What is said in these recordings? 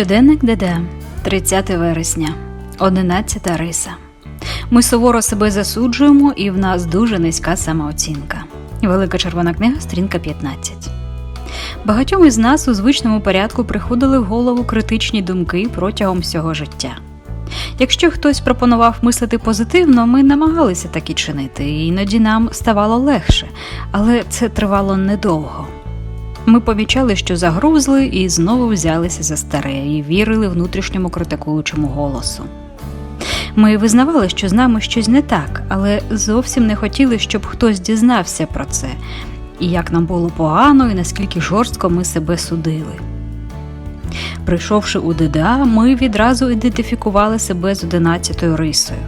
Щоденник ДД, 30 вересня, 11 риса. Ми суворо себе засуджуємо, і в нас дуже низька самооцінка. Велика червона книга, сторінка 15. Багатьом із нас у звичному порядку приходили в голову критичні думки протягом всього життя. Якщо хтось пропонував мислити позитивно, ми намагалися так і чинити, іноді нам ставало легше, але це тривало недовго. Ми помічали, що загрузли, і знову взялися за старе і вірили внутрішньому критикуючому голосу. Ми визнавали, що з нами щось не так, але зовсім не хотіли, щоб хтось дізнався про це, і як нам було погано, і наскільки жорстко ми себе судили. Прийшовши у ДДА, ми відразу ідентифікували себе з одинадцятою рисою.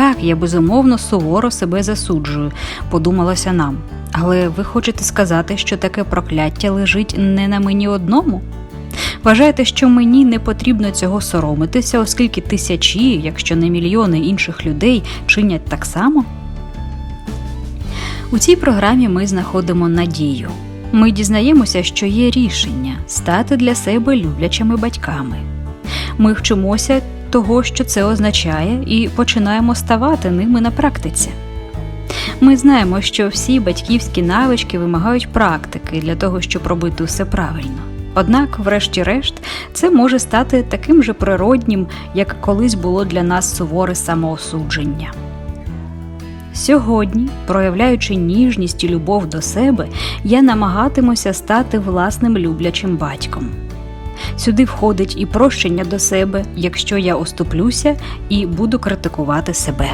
Так, я безумовно суворо себе засуджую, подумалося нам. Але ви хочете сказати, що таке прокляття лежить не на мені одному? Вважаєте, що мені не потрібно цього соромитися, оскільки тисячі, якщо не мільйони інших людей чинять так само? У цій програмі ми знаходимо надію. Ми дізнаємося, що є рішення стати для себе люблячими батьками. Ми вчимося того, що це означає, і починаємо ставати ними на практиці. Ми знаємо, що всі батьківські навички вимагають практики для того, щоб робити все правильно. Однак, врешті-решт, це може стати таким же природнім, як колись було для нас суворе самоосудження. Сьогодні, проявляючи ніжність і любов до себе, я намагатимуся стати власним люблячим батьком. Сюди входить і прощення до себе, якщо я оступлюся і буду критикувати себе.